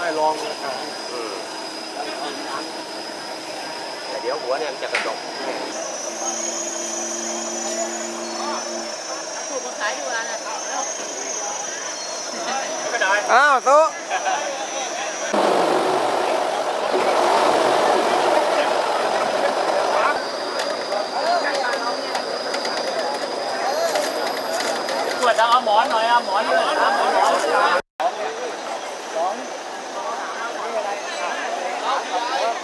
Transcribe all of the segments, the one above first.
ไม่ลองนะครับอืมแต่เดี๋ยวหัวเนี่ยมันจะกระดกถูกมาขายอยู่ร้านะไม่ได้อ้าวโต๊ะปวดเอาหมอนหน่อยเอาหมอนเลยครับหมอน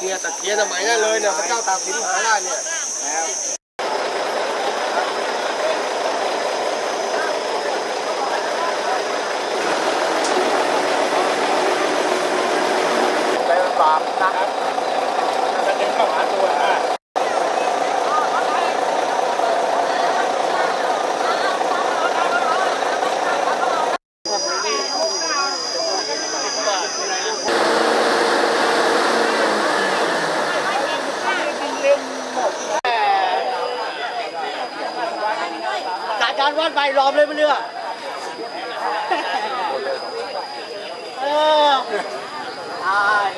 เนี่ยตะเคียนสมัยนั้นเลยเนี่ยพระเจ้าตากสินมหาราชเนี่ยปราบนะครับจะเดินเข้าหาตัวอะ จา การวาดใบล้อมเลยไม่เลือกเออตาย